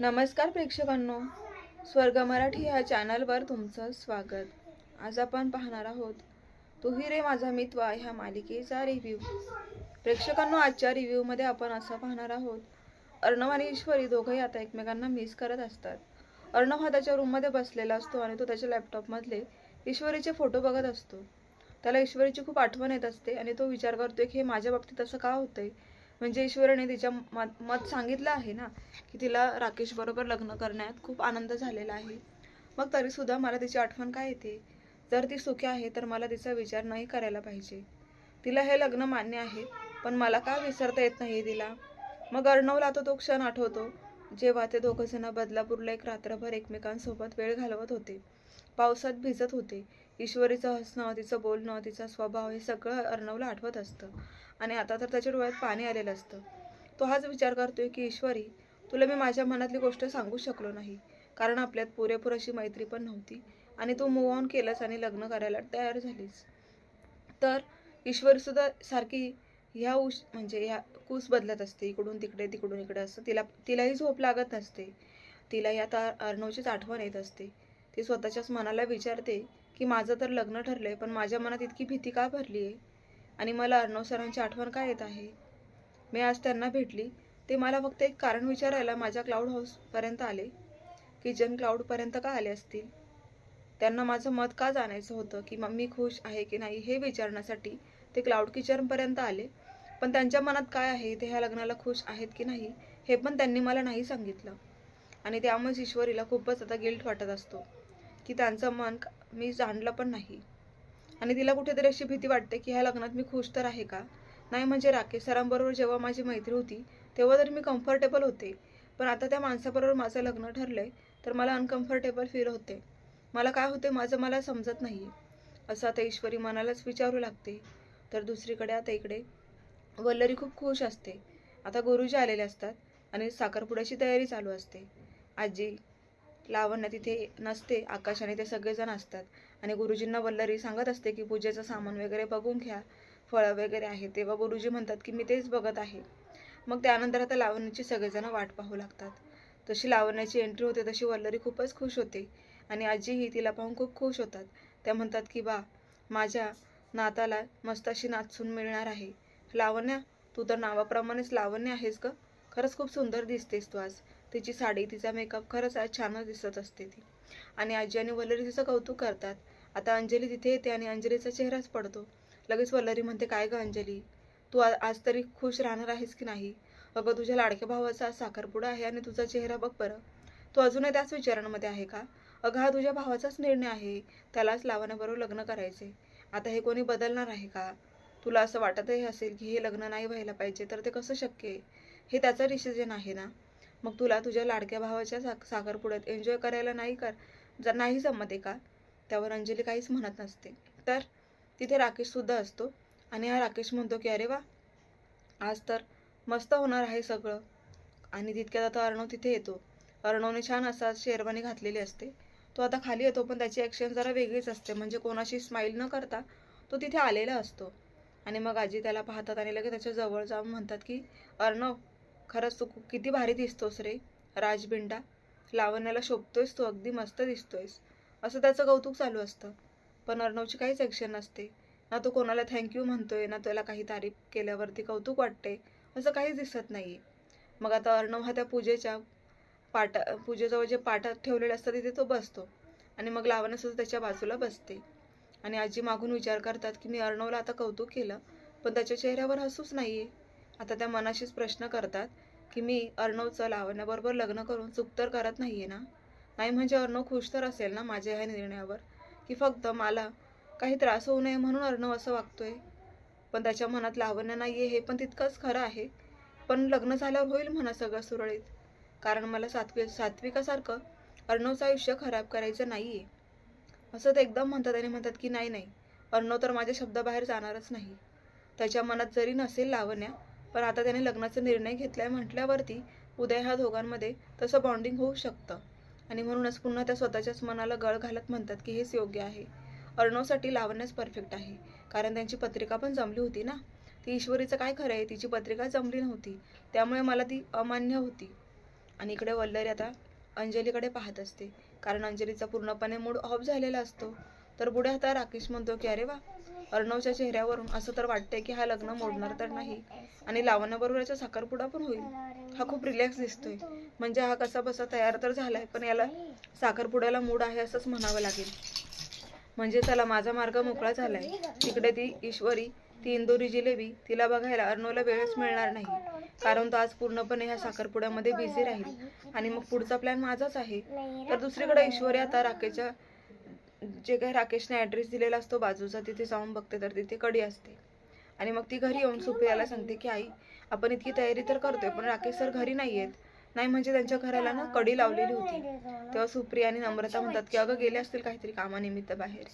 नमस्कार प्रेक्षकांनो. स्वर्ग मराठी ह्या चॅनलवर तुमचं स्वागत. आज आपण पाहणार आहोत तुही रे माझा मित्वा ह्या मालिकेचा रिव्ह्यू प्रेक्षकांनो आजच्या रिव्ह्यूमध्ये आपण असं पाहणार आहोत अर्णव आणि ईश्वरी दोघंही आता एकमेकांना मिस करत असतात. अर्णव हा त्याच्या रूममध्ये बसलेला असतो आणि तो त्याच्या लॅपटॉपमधले ईश्वरीचे फोटो बघत असतो. त्याला ईश्वरीची खूप आठवण येत असते आणि तो विचार करतोय की हे माझ्या बाबतीत असं का होतंय? म्हणजे ईश्वरने तिच्या मत मत सांगितलं आहे ना की तिला राकेश बरोबर लग्न करण्यात खूप आनंद झालेला आहे. मग तरीसुद्धा मला तिची आठवण काय येते? जर ती सुखी आहे तर मला तिचा विचार नाही करायला पाहिजे. तिला हे लग्न मान्य आहे पण मला का विसरता येत नाही तिला? मग अर्णवला तो तो क्षण आठवतो जेव्हा ते दोघंजण बदलापूरला एक रात्रभर एकमेकांसोबत वेळ घालवत होते. पावसात भिजत होते. ईश्वरीचं हसणं तिचं बोलणं तिचा स्वभाव हे सगळं अर्णवला आठवत असतं. आणि आता तर त्याच्या डोळ्यात पाणी आलेलं असतं. तो हाच विचार करतोय की ईश्वरी तुला मी माझ्या मनातली गोष्ट सांगू शकलो नाही. कारण आपल्यात पुरेपूर अशी मैत्री पण नव्हती. आणि तू मूव ऑन केलंस आणि लग्न करायला तयार झालीस. तर ईश्वरीसुद्धा सारखी ह्या उश म्हणजे ह्या कूस बदलत असते. इकडून तिकडे तिकडून इकडे असं तिला तिलाही झोप लागत नसते. तिला या तर अर्णवचीच आठवण येत असते. ती स्वतःच्याच मनाला विचारते की माझं तर लग्न ठरलंय पण माझ्या मनात इतकी भीती का भरली आहे आणि मला अर्णव सरांची आठवण का येत आहे? मी आज त्यांना भेटली ते मला फक्त एक कारण विचारायला माझ्या क्लाउड हाऊसपर्यंत आले किचन क्लाउडपर्यंत का आले असतील? त्यांना माझं मत का जाणायचं होतं की मम्मी मी खुश आहे की नाही हे विचारण्यासाठी ते क्लाउड किचनपर्यंत आले. पण त्यांच्या मनात काय आहे ते ह्या लग्नाला खुश आहेत की नाही हे पण त्यांनी मला नाही सांगितलं. आणि त्यामुळेच ईश्वरीला खूपच आता गिल्ट वाटत असतो की त्यांचं मन मी जाणलं पण नाही. आणि तिला कुठेतरी अशी भीती वाटते की ह्या लग्नात मी खुश तर आहे का? नाही म्हणजे राकेश सरांबरोबर जेव्हा माझी मैत्री होती तेव्हा तर मी कम्फर्टेबल होते. पण आता त्या माणसाबरोबर माझं लग्न ठरलंय तर मला अनकम्फर्टेबल फील होते. मला काय होते माझं मला समजत नाही असं आता ईश्वरी मनालाच विचारू लागते. तर दुसरीकडे आता इकडे वल्लरी खूप खुश असते. आता गुरुजी आलेले असतात आणि साखरपुड्याची तयारी चालू असते. आजी लावण्य तिथे नसते आकाश आणि ते सगळेजण असतात. आणि गुरुजींना वल्लरी सांगत असते की पूजेचं सामान वगैरे बघून घ्या फळं वगैरे आहे तेव्हा गुरुजी म्हणतात की मी तेच बघत आहे. मग त्यानंतर आता लावण्याची सगळेजण वाट पाहू लागतात. जशी लावण्याची एंट्री होते तशी वल्लरी खूपच खुश होते. आणि आजीही तिला पाहून खूप खुश होतात. त्या म्हणतात की बा माझ्या नाताला मस्त अशी नाचून मिळणार आहे. लावण्या तू तर नावाप्रमाणेच लावण्य आहेस ग. खरंच खूप सुंदर दिसतेस तू आज. तिची साडी तिचा मेकअप खरंच आज छानच दिसत असते ती. आणि आजी आणि वल्लरी तिचं कौतुक करतात. आता अंजली तिथे येते आणि अंजलीचा चेहराच पडतो. लगेच वल्लरी म्हणते काय गं अंजली? तू आज तरी खुश राहणार आहेस की नाही? अगं तुझ्या लाडक्या भावाचा आज साखरपुडा आहे आणि तुझा चेहरा बघ बरं. तू अजूनही त्याच विचारांमध्ये आहे का? अगं हा तुझ्या भावाचाच निर्णय आहे. त्यालाच लावण्याबरोबर लग्न करायचे आता हे कोणी बदलणार आहे का? तुला असं वाटतही असेल की हे लग्न नाही व्हायला पाहिजे तर ते कसं शक्य आहे? हे त्याचं डिसिजन आहे ना? मग तुला तुझ्या लाडक्या भावाच्या साख साखरपुड्यात एन्जॉय करायला नाही कर जर नाही जमत आहे का त्यावर अंजली काहीच म्हणत नसते. तर तिथे राकेशसुद्धा असतो. आणि हा राकेश म्हणतो की अरे वा आज तर मस्त होणार आहे सगळं. आणि तितक्यात आता अर्णव तिथे येतो. अर्णवने छान असा शेरवानी घातलेली असते. तो आता खाली येतो पण त्याची ॲक्शन जरा वेगळीच असते. म्हणजे कोणाशी स्माईल न करता तो तिथे आलेला असतो. आणि मग आजी त्याला पाहतात आणि लगेच त्याच्याजवळ जाऊन म्हणतात की अर्णव खरंच तू किती भारी दिसतोस रे. राजबिंडा लावण्याला शोभतोयस तू अगदी मस्त दिसतोयस. असं त्याचं कौतुक चालू असतं. पण अर्णवची काहीच ॲक्शन नसते. ना तो कोणाला थँक्यू म्हणतोय ना त्याला काही तारीफ केल्यावरती कौतुक वाटते असं काहीच दिसत नाही मग आता अर्णव हा त्या पूजेच्या पाटा पूजेजवळ जे पाटात ठेवलेले असतात तिथे तो बसतो. आणि मग लावण्यासुद्धा त्याच्या बाजूला बसते. आणि आजी मागून विचार करतात की मी अर्णवला आता कौतुक केलं पण त्याच्या चेहऱ्यावर हसूच नाही आहे आता त्या मनाशीच प्रश्न करतात की मी अर्णवचं लावण्याबरोबर लग्न करून चूक तर करत नाही आहे ना? नाही म्हणजे अर्णव खुश तर असेल ना माझ्या ह्या निर्णयावर? की फक्त मला काही त्रास होऊ नये म्हणून अर्णव असं वागतोय? पण त्याच्या मनात लावण्य नाही आहे हे पण तितकंच खरं आहे. पण लग्न झाल्यावर होईल म्हणा सगळं सुरळीत. कारण मला सात्विक सात्विकासारखं अर्णवचं आयुष्य खराब करायचं नाही आहे असं ते एकदम म्हणतात आणि म्हणतात की नाही नाही. अर्णव तर माझ्या शब्दाबाहेर जाणारच नाही. त्याच्या मनात जरी नसेल लावण्या पण आता त्याने लग्नाचा निर्णय घेतलाय म्हटल्यावरती उद्या ह्या दोघांमध्ये तसं बॉन्डिंग होऊ शकतं. आणि म्हणूनच पुन्हा त्या स्वतःच्याच मनाला गळ घालत म्हणतात की हेच योग्य आहे. अर्णवसाठी लावण्यास परफेक्ट आहे. कारण त्यांची पत्रिका पण जमली होती ना? ती ईश्वरीचं काय खरं आहे? तिची पत्रिका जमली नव्हती. त्यामुळे मला ती अमान्य होती. आणि इकडे वल्लरी आता अंजलीकडे पाहत असते. कारण अंजलीचा पूर्णपणे मूड ऑफ झालेला असतो. तर पुढे आता राकेश म्हणतो की अरे वा अर्णवच्या चेहऱ्यावरून असं तर वाटतंय की हा लग्न मोडणार तर नाही आणि लावण्याबरोबर याचा साखरपुडा पण होईल. हा खूप रिलॅक्स दिसतोय. म्हणजे हा कसा बसा तयार तर झालाय पण याला साखरपुड्याला मूड आहे असंच म्हणावं लागेल. म्हणजे चला माझा मार्ग मोकळा झालाय. तिकडे ती ईश्वरी ती इंदोरी जिलेबी तिला बघायला अर्णवला वेळच मिळणार नाही. कारण तो आज पूर्णपणे ह्या साखरपुड्यामध्ये बिझी राहील. आणि मग पुढचा प्लॅन माझाच आहे. तर दुसरीकडे ईश्वरी आता राकेशच्या जे काही राकेशने ॲड्रेस दिलेला असतो बाजूचा तिथे जाऊन बघते तर तिथे कडी असते. आणि मग ती घरी येऊन सुप्रियाला सांगते की आई आपण इतकी तयारी तर करतोय पण राकेश सर घरी नाही आहेत नाही म्हणजे त्यांच्या घराला ना कडी लावलेली होती. तेव्हा सुप्रिया आणि नम्रता म्हणतात की अगं गेले असतील काहीतरी कामानिमित्त बाहेर.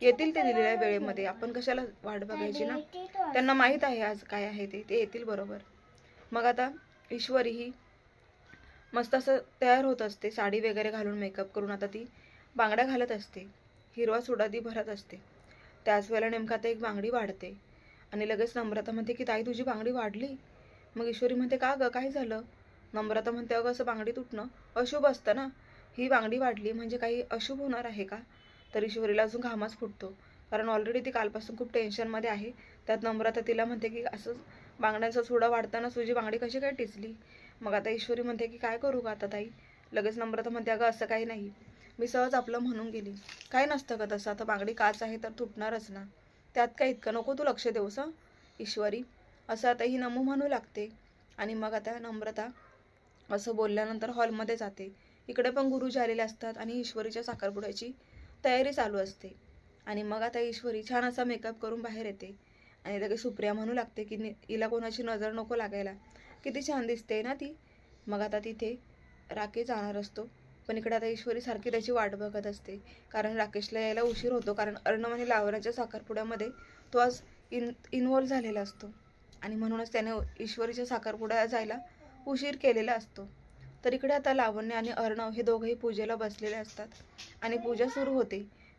येतील ते दिलेल्या वेळेमध्ये. आपण कशाला वाट बघायची ना? त्यांना माहीत आहे आज काय आहे ते. ते येतील बरोबर. मग आता ईश्वरी ही मस्त असं तयार होत असते. साडी वगैरे घालून मेकअप करून आता ती बांगड्या घालत असते. हिरवा सोडा भरत असते. त्याच वेळेला नेमका आता एक बांगडी वाढते. आणि लगेच नम्रता म्हणते की ताई तुझी बांगडी वाढली. मग ईश्वरी म्हणते का गं? काय झालं? नम्रता म्हणते अगं असं बांगडी तुटणं अशुभ असतं ना. ही बांगडी वाढली म्हणजे काही अशुभ होणार आहे का? तर ईश्वरीला अजून घामाच फुटतो. कारण ऑलरेडी ती कालपासून खूप टेन्शनमध्ये आहे. त्यात नम्रता तिला म्हणते की असं बांगड्यांचा सोडा वाढताना तुझी बांगडी कशी काय टिचली मग आता ईश्वरी म्हणते की काय करू का आता ताई? लगेच नम्रता म्हणते अगं असं काही नाही. मी सहज आपलं म्हणून गेली. काय नसतं का तसं. आता बांगडी काच आहे तर तुटणारच ना. त्यात काय इतकं नको तू लक्ष देऊस ईश्वरी असं आता ही नमू म्हणू लागते. आणि मग आता नम्रता असं बोलल्यानंतर हॉलमध्ये जाते. इकडे पण गुरुजी आलेले असतात आणि ईश्वरीच्या साखरपुड्याची तयारी चालू असते. आणि मग आता ईश्वरी छान असा मेकअप करून बाहेर येते. आणि लगेच सुप्रिया म्हणू लागते की नि- हिला कोणाची नजर नको लागायला. किती छान दिसते ना ती. मग आता तिथे राकेश जाणार असतो. पण इकडे आता ईश्वरी सारखी त्याची वाट बघत असते. कारण राकेशला यायला उशीर होतो. कारण अर्णव आणि लावण्याच्या साखरपुड्यामध्ये तो आज इन इन्वॉल्व्ह झालेला असतो. आणि म्हणूनच त्याने ईश्वरीच्या साखरपुड्याला जायला उशीर केलेला असतो. तर इकडे आता लावण्य आणि अर्णव हे दोघंही पूजेला बसलेले असतात. आणि पूजा सुरू होते.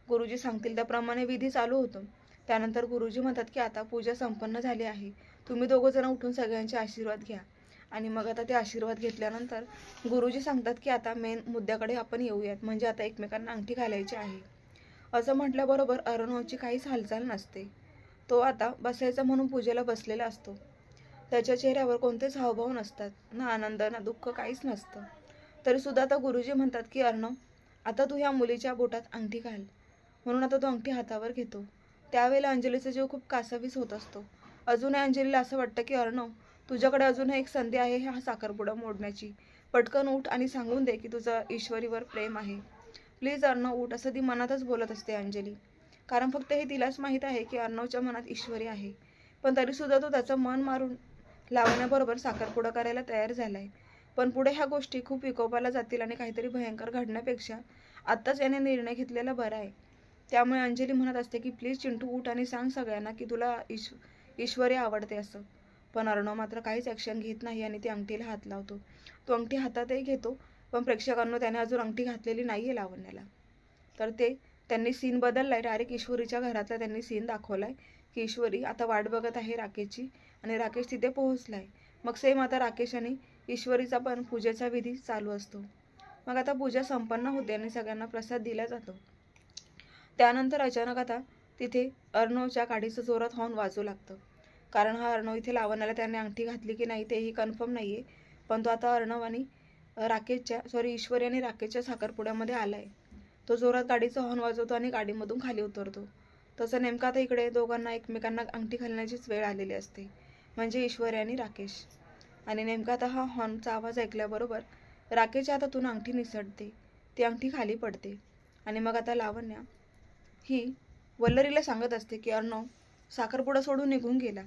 गुरुजी सांगतील त्याप्रमाणे विधी चालू होतो. त्यानंतर गुरुजी म्हणतात की आता पूजा संपन्न झाली आहे. तुम्ही दोघं जण उठून सगळ्यांचे आशीर्वाद घ्या. आणि मग आता ते आशीर्वाद घेतल्यानंतर गुरुजी सांगतात की आता मेन मुद्द्याकडे आपण येऊयात. म्हणजे आता एकमेकांना अंगठी घालायची आहे. असं म्हटल्याबरोबर अर्णवची काहीच हालचाल नसते. तो आता बसायचा म्हणून पूजेला बसलेला असतो. त्याच्या चेहऱ्यावर कोणतेच हावभाव नसतात. ना आनंद ना दुःख काहीच नसतं. तरीसुद्धा आता गुरुजी म्हणतात की अर्णव आता तू ह्या मुलीच्या बोटात अंगठी घाल. म्हणून आता तो अंगठी हातावर घेतो. त्यावेळेला अंजलीचा जीव खूप कासावीस होत असतो. अजूनही अंजलीला असं वाटतं की अर्णव तुझ्याकडे अजून एक संधी आहे हा साखरपुडा मोडण्याची. पटकन उठ आणि सांगून दे की तुझं ईश्वरीवर प्रेम आहे. प्लीज अर्णव उठ असं ती मनातच बोलत असते अंजली. कारण फक्त हे तिलाच माहीत आहे की अर्णवच्या मनात ईश्वरी आहे. पण तरीसुद्धा तो त्याचं मन मारून लावण्याबरोबर साखरपुडा करायला तयार झालाय. पण पुढे ह्या गोष्टी खूप विकोपाला जातील आणि काहीतरी भयंकर घडण्यापेक्षा आत्ताच याने निर्णय घेतलेला बरा आहे. त्यामुळे अंजली म्हणत असते की प्लीज चिंटू उठ आणि सांग सगळ्यांना की तुला ईश ईश्वरी आवडते असं. पण अर्णव मात्र काहीच ॲक्शन घेत नाही आणि ती अंगठीला हात लावतो. तो अंगठी हातातही घेतो पण प्रेक्षकांना त्याने अजून अंगठी घातलेली नाही आहे लावण्याला. तर ते त्यांनी सीन बदलला आहे डायरेक्ट ईश्वरीच्या घरातला त्यांनी सीन दाखवला आहे की ईश्वरी आता वाट बघत आहे राकेशची आणि राकेश तिथे पोहोचला आहे मग सेम आता राकेश आणि ईश्वरीचा पण पूजेचा विधी चालू असतो. मग आता पूजा संपन्न होते आणि सगळ्यांना प्रसाद दिला जातो. त्यानंतर अचानक आता तिथे अर्णवच्या गाडीचं जोरात हॉर्न वाजू लागतं. कारण हा अर्णव इथे लावण्याला त्याने अंगठी घातली की नाही तेही कन्फर्म नाही आहे पण तो आता अर्णव आणि राकेशच्या सॉरी ईश्वरी आणि राकेशच्या साखरपुड्यामध्ये आलाय. तो जोरात गाडीचं हॉर्न वाजवतो आणि गाडीमधून खाली उतरतो. तसं नेमकं आता इकडे दोघांना एकमेकांना अंगठी घालण्याचीच वेळ आलेली असते. म्हणजे ईश्वरी आणि राकेश. आणि नेमका आता हा हॉर्नचा आवाज ऐकल्याबरोबर राकेशच्या हातातून अंगठी निसटते. ती अंगठी खाली पडते. आणि मग आता लावण्या ही वल्लरीला सांगत असते की अर्णव साखरपुडा सोडून निघून गेला.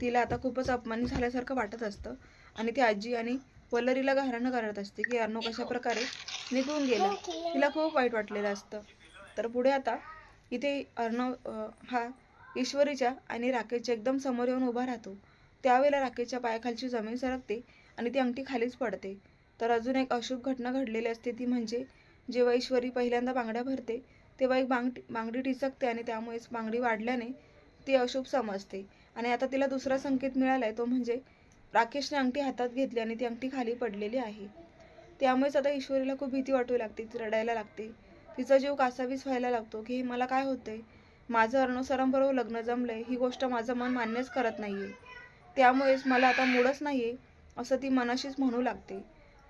तिला आता खूपच अपमानित झाल्यासारखं वाटत असतं आणि ती आजी आणि वल्लरीला घराणं करत असते की अर्णव कशा प्रकारे निघून गेला. तिला खूप वाईट वाटलेलं असतं. तर पुढे आता इथे अर्णव हा ईश्वरीच्या आणि राकेशच्या एकदम समोर येऊन उभा राहतो. त्यावेळेला राकेशच्या पायाखालची जमीन सरकते आणि ती अंगठी खालीच पडते. तर अजून एक अशुभ घटना घडलेली असते ती म्हणजे जेव्हा ईश्वरी पहिल्यांदा बांगड्या भरते तेव्हा एक बांग बांगडी टिचकते आणि त्यामुळेच बांगडी वाढल्याने ती अशुभ समजते. आणि आता तिला दुसरा संकेत मिळालाय तो म्हणजे राकेशने अंगठी हातात घेतली आणि ती अंगठी खाली पडलेली आहे. त्यामुळेच आता ईश्वरीला खूप भीती वाटू लागते ती रडायला लागते. तिचा जीव कासावीस व्हायला लागतो की हे मला काय होतंय? माझं अर्णोसरांबरोबर लग्न जमलंय ही गोष्ट माझं मन मान्यच करत नाहीये. त्यामुळेच मला आता मूडच नाहीये असं ती मनाशीच म्हणू लागते.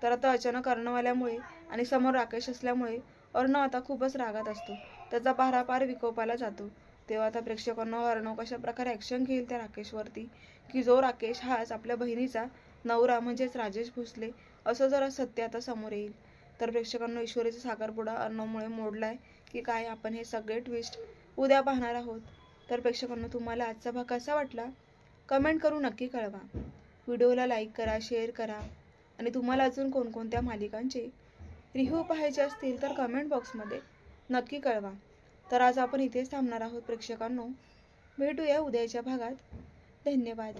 तर आता अचानक अर्णवाल्यामुळे आणि समोर राकेश असल्यामुळे अर्ण आता खूपच रागात असतो. त्याचा पारापार विकोपाला जातो. तेव्हा आता प्रेक्षकांना अर्णव कशा प्रकारे ॲक्शन घेईल त्या राकेशवरती? की जो राकेश हाच आपल्या बहिणीचा नवरा म्हणजेच राजेश भोसले असं जरा सत्य आता समोर येईल. तर प्रेक्षकांना ईश्वरीचा साखरपुडा अर्णवमुळे मोडलाय की काय आपण हे सगळे ट्विस्ट उद्या पाहणार आहोत. तर प्रेक्षकांना तुम्हाला आजचा भाग कसा वाटला? कमेंट करून नक्की कळवा. व्हिडिओला लाईक करा शेअर करा. आणि तुम्हाला अजून कोणकोणत्या मालिकांचे रिव्ह्यू पाहायचे असतील तर कमेंट बॉक्समध्ये नक्की कळवा. तर आज आपण इथेच थांबणार आहोत प्रेक्षकांनो. भेटूया उद्याच्या भागात. धन्यवाद.